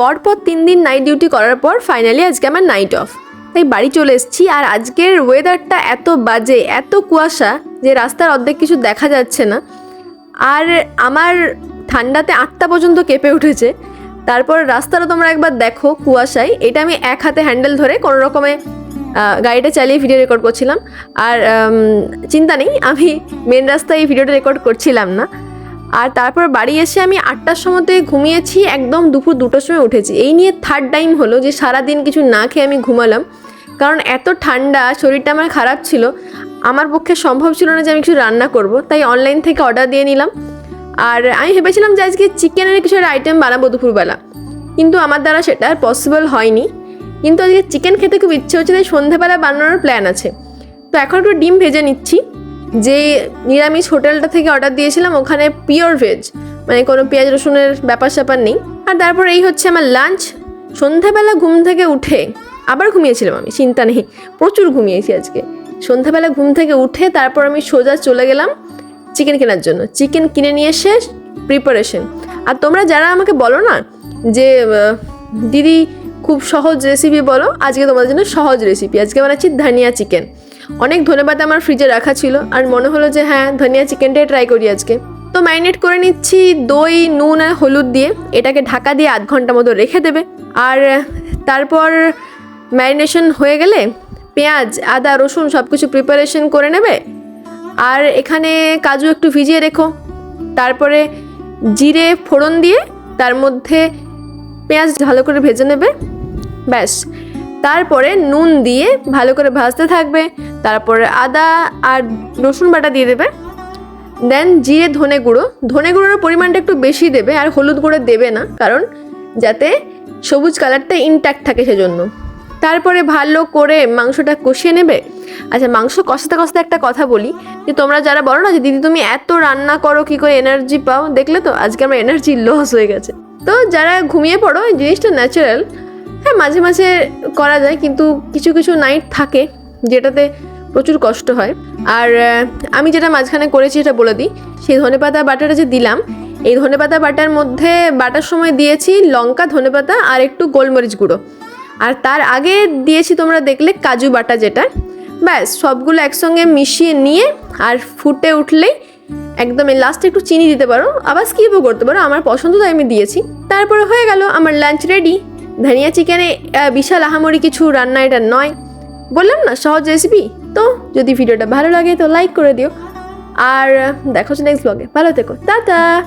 পরপর তিন দিন নাইট ডিউটি করার পর ফাইনালি আজকে আমার নাইট অফ তাই বাড়ি চলে এসেছি আর আজকের ওয়েদারটা এত বাজে, এত কুয়াশা যে রাস্তার অর্ধেক কিছু দেখা যাচ্ছে না। আর আমার ঠান্ডাতে আটটা পর্যন্ত কেঁপে উঠেছে। তারপর রাস্তাটা তোমরা একবার দেখো কুয়াশায়। এটা আমি এক হাতে হ্যান্ডেল ধরে কোনো রকমে গাড়িটা চালিয়ে ভিডিও রেকর্ড করছিলাম। আর চিন্তা নেই, আমি মেন রাস্তায় এই ভিডিওটা রেকর্ড করছিলাম না। আর তারপর বাড়ি এসে আমি আটটার সময়তে ঘুমিয়েছি, একদম দুপুর দুটোর সময় উঠেছি। এই নিয়ে থার্ড টাইম হলো যে সারাদিন কিছু না খেয়ে আমি ঘুমালাম। কারণ এত ঠান্ডা, শরীরটা আমার খারাপ ছিল। আমার পক্ষে সম্ভব ছিল না যে আমি কিছু রান্না করব, তাই অনলাইন থেকে অর্ডার দিয়ে নিলাম। আর আমি ভেবেছিলাম যে আজকে চিকেনের কিছু একটা আইটেম বানাবো দুপুরবেলা। কিন্তু আমার দ্বারা সেটা আর পসিবল হয়নি। কিন্তু আজকে চিকেন খেতে খুব ইচ্ছে হচ্ছে, তাই সন্ধ্যাবেলা বানানোর প্ল্যান আছে। তো এখন একটু ডিম ভেজে নিচ্ছি। যে নিরামিষ হোটেলটা থেকে অর্ডার দিয়েছিলাম, ওখানে পিওর ভেজ মানে কোনো পেঁয়াজ রসুনের ব্যাপার স্যাপার নেই। আর তারপর এই হচ্ছে আমার লাঞ্চ সন্ধ্যাবেলা ঘুম থেকে উঠে আবার ঘুমিয়েছিলাম আমি, চিন্তা নেই, প্রচুর ঘুমিয়েছি আজকে। সন্ধ্যাবেলা ঘুম থেকে উঠে তারপর আমি সোজা চলে গেলাম চিকেন কেনার জন্য। চিকেন কিনে নিয়ে এসে প্রিপারেশন আর তোমরা যারা আমাকে বলো না যে দিদি খুব সহজ রেসিপি বলো, আজকে তোমাদের জন্য সহজ রেসিপি আজকে বানাচ্ছি ধনিয়া চিকেন অনেক ধন্যবাদ আমার ফ্রিজে রাখা ছিল। আর মনে হলো যে হ্যাঁ ধনিয়া চিকেনটাই ট্রাই করি আজকে। তো ম্যারিনেট করে নিচ্ছি দই, নুন আর হলুদ দিয়ে। এটাকে ঢাকা দিয়ে আধ ঘণ্টা মতো রেখে দেবে। আর তারপর ম্যারিনেশন হয়ে গেলে পেঁয়াজ, আদা, রসুন সব কিছু প্রিপারেশন করে নেবে। আর এখানে কাজু একটু ভিজিয়ে রেখো। তারপরে জিরে ফোড়ন দিয়ে তার মধ্যে পেঁয়াজ ভালো করে ভেজে নেবে। ব্যাস। তারপরে নুন দিয়ে ভালো করে ভাজতে থাকবে। তারপরে আদা আর রসুন বাটা দিয়ে দেবে। দেন জিরে ধনে গুঁড়ো। ধনে গুঁড়োর পরিমাণটা একটু বেশি দেবে আর হলুদ গুঁড়ো দেবে না, কারণ যাতে সবুজ কালারটা ইনট্যাক্ট থাকে সেজন্য। তারপরে ভালো করে মাংসটা কষিয়ে নেবে। আচ্ছা মাংস কষাতে কষাতে একটা কথা বলি, যে তোমরা যারা বলো না যে দিদি তুমি এত রান্না করো, কি করে এনার্জি পাও, দেখলে তো আজকে আমার এনার্জি লস হয়ে গেছে। তো যারা ঘুমিয়ে পড়ো, এই জিনিসটা ন্যাচারাল মাঝে মাঝে করা যায়, কিন্তু কিছু কিছু নাইট থাকে যেটাতে প্রচুর কষ্ট হয়। আর আমি যেটা মাঝখানে করেছি সেটা বলে দিই। সেই ধনেপাতা বাটাটা যে দিলাম, এই ধনেপাতা বাটার মধ্যে বাটার সময় দিয়েছি লঙ্কা, ধনেপাতা আর একটু গোলমরিচ গুঁড়ো। আর তার আগে দিয়েছি তোমরা দেখলে কাজু বাটা যেটা। ব্যাস, সবগুলো একসঙ্গে মিশিয়ে নিয়ে আর ফুটে উঠলেই একদম এই লাস্টে একটু চিনি দিতে পারো, আবার স্কিপও করতে পারো। আমার পছন্দ তাই আমি দিয়েছি। তারপরে হয়ে গেল আমার লাঞ্চ রেডি ধনিয়া চিকেনে বিশাল আহামরি কিছু রান্না এটা নয়। বললাম না, সহজ রেসিপি তো যদি ভিডিওটা ভালো লাগে, তো লাইক করে দিও। আর, দেখো দেখা নেক্সট ব্লগে ভালো থেকো। টাটা!